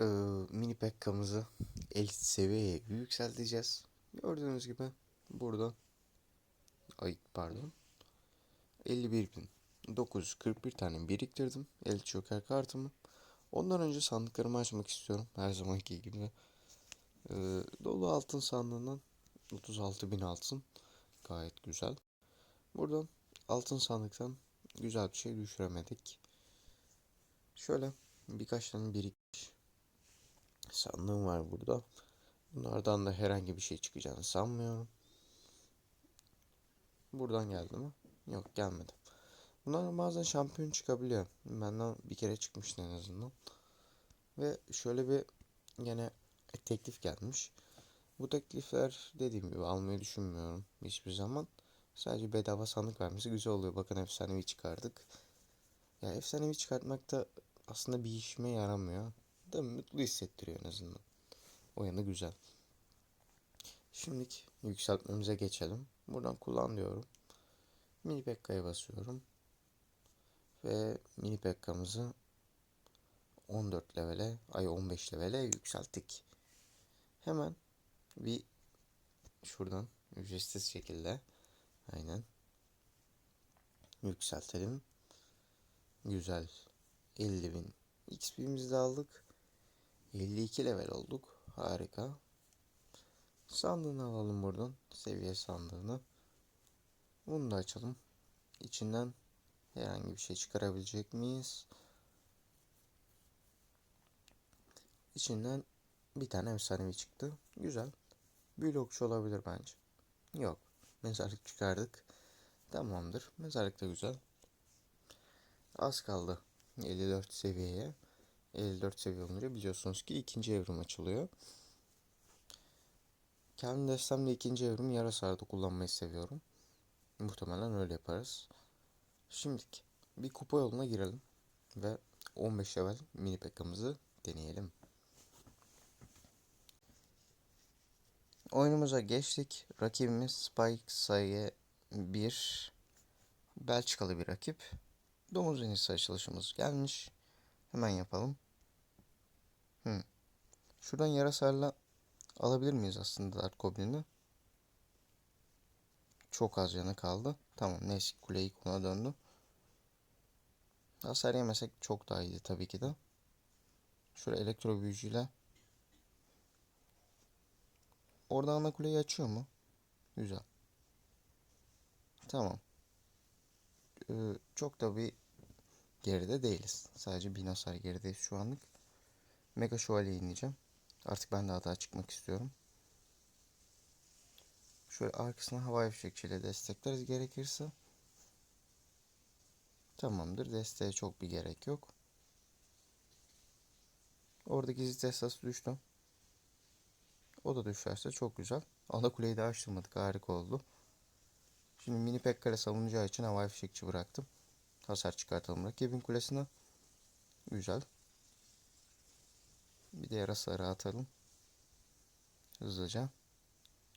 e, mini pekkamızı elit seviyeye yükselteceğiz. Gördüğünüz gibi burada ay pardon 51.941 tane biriktirdim. Elit Joker kartımı. Ondan önce sandıklarımı açmak istiyorum. Her zamanki gibi. E, dolu altın sandığından 36.000 altın. Gayet güzel. Buradan altın sandıktan güzel bir şey düşüremedik. Şöyle birkaç tane birikmiş sandığım var burada. Bunlardan da herhangi bir şey çıkacağını sanmıyorum. Buradan geldi mi? Yok gelmedi. Bunlar bazen şampiyon çıkabiliyor. Benden bir kere çıkmıştı en azından. Ve şöyle bir yine teklif gelmiş. Bu teklifler dediğim gibi almayı düşünmüyorum hiçbir zaman. Sadece bedava sandık vermesi güzel oluyor. Bakın efsanevi çıkardık. Ya efsanevi çıkartmak da aslında bir işime yaramıyor. Da mutlu hissettiriyor en azından. O yanı güzel. Şimdilik yükseltmemize geçelim. Buradan kullan diyorum. Mini Pekka'ya basıyorum. Ve Mini Pekka'mızı 14 levele, ay 15 levele yükselttik. Hemen bir şuradan ücretsiz şekilde aynen yükseltelim. Güzel. 50 bin XP'mizi de aldık. 52 level olduk. Harika. Sandığını alalım buradan. Seviye sandığını. Bunu da açalım. İçinden herhangi bir şey çıkarabilecek miyiz? İçinden bir tane efsanevi çıktı. Güzel. Blokçu olabilir bence. Yok. Mezarlık çıkardık. Tamamdır. Mezarlık da güzel. Az kaldı. 54 seviyeye. 54 seviye olunca biliyorsunuz ki ikinci evrim açılıyor. Kendi destemde ikinci evrim yarasarda kullanmayı seviyorum. Muhtemelen öyle yaparız. Şimdilik bir kupa yoluna girelim. Ve 15 level mini pekkamızı deneyelim. Oyunumuza geçtik. Rakibimiz Spike sayı 1. Belçikalı bir rakip. Domuz inisi açılışımız gelmiş. Hemen yapalım. Hmm. Şuradan yarasarla alabilir miyiz aslında Dark Goblin'i? Çok az yanı kaldı. Tamam neyse kule ilk ona döndü. Hasar yemesek çok daha iyiydi tabii ki de. Şöyle elektro büyücüyle. Orada ana kuleyi açıyor mu? Güzel. Tamam. Ee, çok da bir geride değiliz. Sadece bin hasar gerideyiz şu anlık. Mega Şövalye ineceğim. Artık ben de hata çıkmak istiyorum. Şöyle arkasına havai fişekçiyle destekleriz gerekirse. Tamamdır. Desteğe çok bir gerek yok. Orada gizli testası düştü. O da düşerse çok güzel. Ana kuleyi de açtırmadık. Harika oldu. Şimdi mini pekkale savunacağı için havai fişekçi bıraktım. Hasar çıkartalım rakibin kulesine. Güzel. Bir de yarasarı atalım. Hızlıca.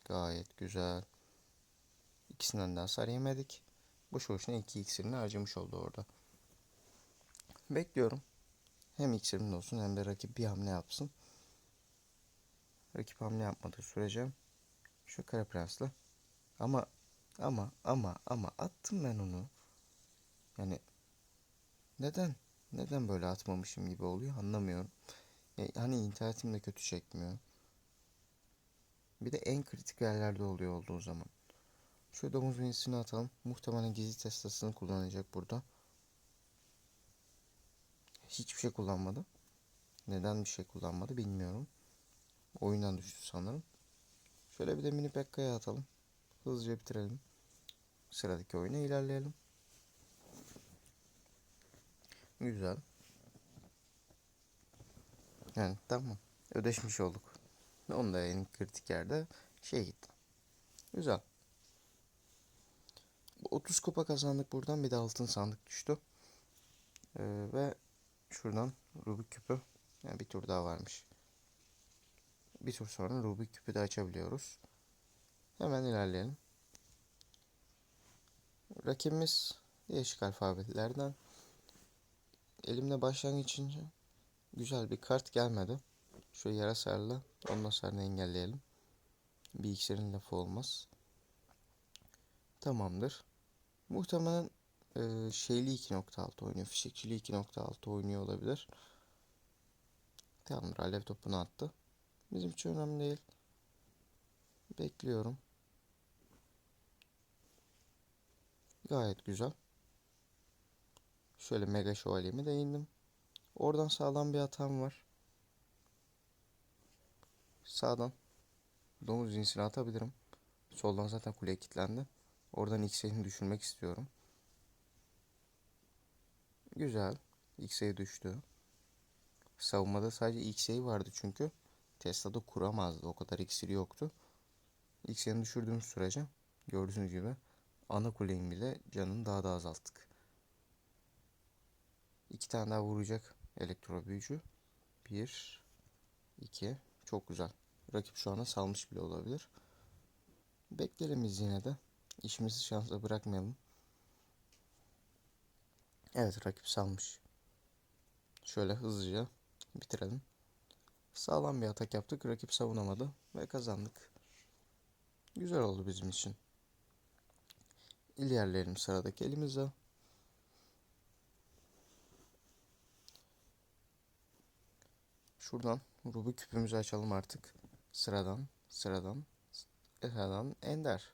Gayet güzel. İkisinden de hasar yemedik. Boş boşuna iki iksirini harcamış oldu orada. Bekliyorum. Hem iksirim olsun hem de rakip bir hamle yapsın. Rakip hamle yapmadığı sürece şu kara prensle. Ama ama ama ama attım ben onu. Yani neden? Neden böyle atmamışım gibi oluyor anlamıyorum. Yani hani internetim de kötü çekmiyor. Bir de en kritik yerlerde oluyor olduğu zaman. Şu domuz minisini atalım. Muhtemelen gizli testasını kullanacak burada. Hiçbir şey kullanmadı. Neden bir şey kullanmadı bilmiyorum. Oyundan düştü sanırım. Şöyle bir de mini pekkaya atalım. Hızlıca bitirelim. Sıradaki oyuna ilerleyelim. Güzel. Yani tamam. Ödeşmiş olduk. Onun da en kritik yerde şey gitti. Güzel. 30 kupa kazandık buradan. Bir de altın sandık düştü. Ee, ve şuradan Rubik küpü. Yani bir tur daha varmış. Bir tur sonra Rubik küpü de açabiliyoruz. Hemen ilerleyelim. Rakibimiz değişik alfabelerden. Elimde başlangıç için güzel bir kart gelmedi. Şöyle yarasarla onun hasarını engelleyelim. Bir iksirin lafı olmaz. Tamamdır. Muhtemelen e, şeyli 2.6 oynuyor. Fişekçili 2.6 oynuyor olabilir. Tamamdır. Alev topunu attı. Bizim için önemli değil. Bekliyorum. Gayet güzel. Şöyle mega şövalyemi de indim. Oradan sağlam bir hatam var. Sağdan domuz cinsini atabilirim. Soldan zaten kuleye kilitlendi. Oradan X'ini düşürmek istiyorum. Güzel. X'e düştü. Savunmada sadece X'e vardı çünkü. Tesla'da kuramazdı. O kadar iksiri yoktu. X'ini düşürdüğümüz sürece gördüğünüz gibi ana kuleyin bile canını daha da azalttık. İki tane daha vuracak elektro büyücü. Bir, iki. Çok güzel. Rakip şu anda salmış bile olabilir. Bekleyelim biz yine de. İşimizi şansa bırakmayalım. Evet rakip salmış. Şöyle hızlıca bitirelim. Sağlam bir atak yaptık. Rakip savunamadı ve kazandık. Güzel oldu bizim için. İlerleyelim sıradaki elimize. Şuradan Rubik küpümüzü açalım artık. Sıradan, sıradan, sıradan Ender.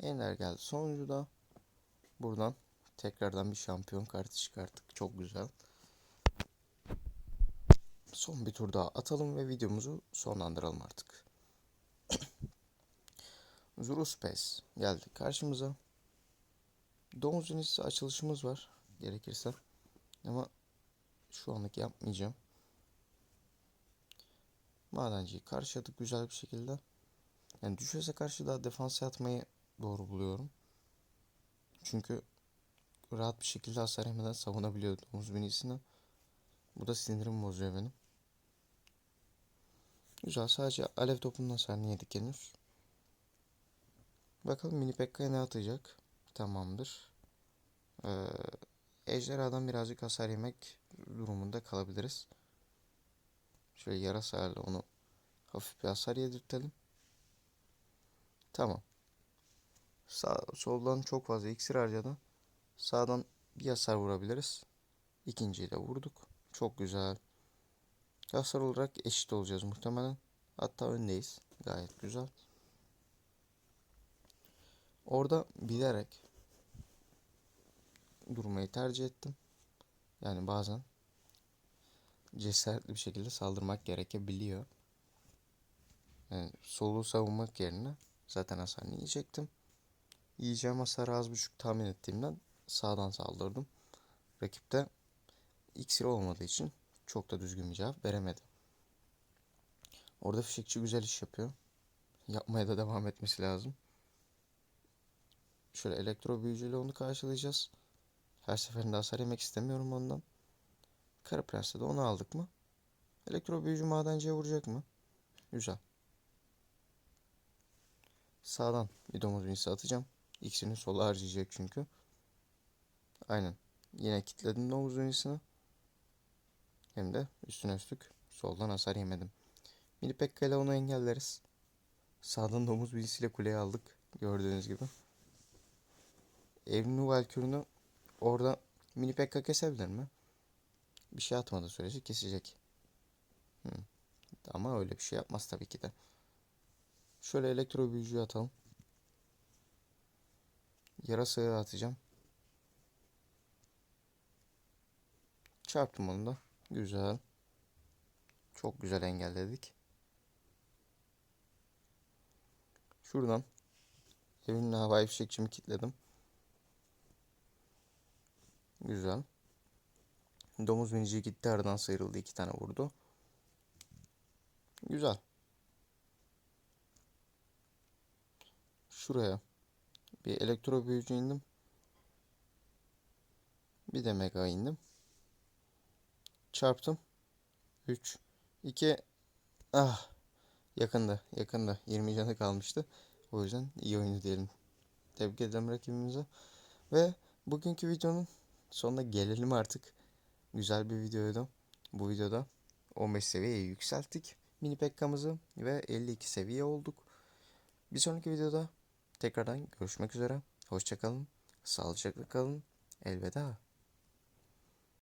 Ender geldi. Sonuncu da buradan tekrardan bir şampiyon kartı çıkarttık. Çok güzel. Son bir tur daha atalım ve videomuzu sonlandıralım artık. Zuruspes geldi karşımıza. Domuz açılışımız var gerekirse. Ama şu anlık yapmayacağım. Madenciyi karşıladık güzel bir şekilde. Yani düşese karşı daha defans atmayı doğru buluyorum. Çünkü rahat bir şekilde hasar yemeden savunabiliyor domuz binisini. Bu da sinirimi bozuyor benim. Güzel sadece alev topunun hasarını yedik henüz. Bakalım mini Pekka'ya ne atacak? Tamamdır. Ee, ejderhadan birazcık hasar yemek durumunda kalabiliriz. Şöyle yarasayla onu hafif bir hasar yedirtelim. Tamam. Sağ, soldan çok fazla iksir harcadı. Sağdan bir hasar vurabiliriz. İkinciyi de vurduk. Çok güzel. Hasar olarak eşit olacağız muhtemelen. Hatta öndeyiz. Gayet güzel. Orada bilerek durmayı tercih ettim. Yani bazen cesaretli bir şekilde saldırmak gerekebiliyor. Yani solu savunmak yerine zaten hasarını yiyecektim. Yiyeceğim hasarı az buçuk tahmin ettiğimden sağdan saldırdım. Rakip de iksir olmadığı için çok da düzgün bir cevap veremedi. Orada fişekçi güzel iş yapıyor. Yapmaya da devam etmesi lazım. Şöyle elektro büyücüyle onu karşılayacağız. Her seferinde hasar yemek istemiyorum ondan. Kara Prens'te de onu aldık mı? Elektro büyücü madenciye vuracak mı? Güzel. Sağdan bir domuz binisi atacağım. İkisini sola harcayacak çünkü. Aynen. Yine kilitledim domuz binisini. Hem de üstüne üstlük soldan hasar yemedim. Mini Pekka ile onu engelleriz. Sağdan domuz binisiyle kuleyi aldık. Gördüğünüz gibi. Evrim Valkür'ünü orada Mini Pekka kesebilir mi? Bir şey atmadığı sürece kesecek. Hı. Ama öyle bir şey yapmaz tabii ki de. Şöyle elektro büyücüyü atalım. Yarasayı atacağım. Çarptım onu da. Güzel. Çok güzel engelledik. Şuradan evimle havai fişekçimi kilitledim. Güzel. Domuz binici gitti aradan sıyrıldı. iki tane vurdu. Güzel. Şuraya bir elektro büyücü indim. Bir de mega indim. Çarptım. 3 2 Ah. Yakında, yakında. 20 canı kalmıştı. O yüzden iyi oyunu diyelim. Tebrik ederim rakibimize. Ve bugünkü videonun sonuna gelelim artık. Güzel bir videoydu. Bu videoda 15 seviyeye yükselttik. mini pekkamızı ve 52 seviye olduk. Bir sonraki videoda tekrardan görüşmek üzere. Hoşçakalın. Sağlıcakla kalın. Elveda.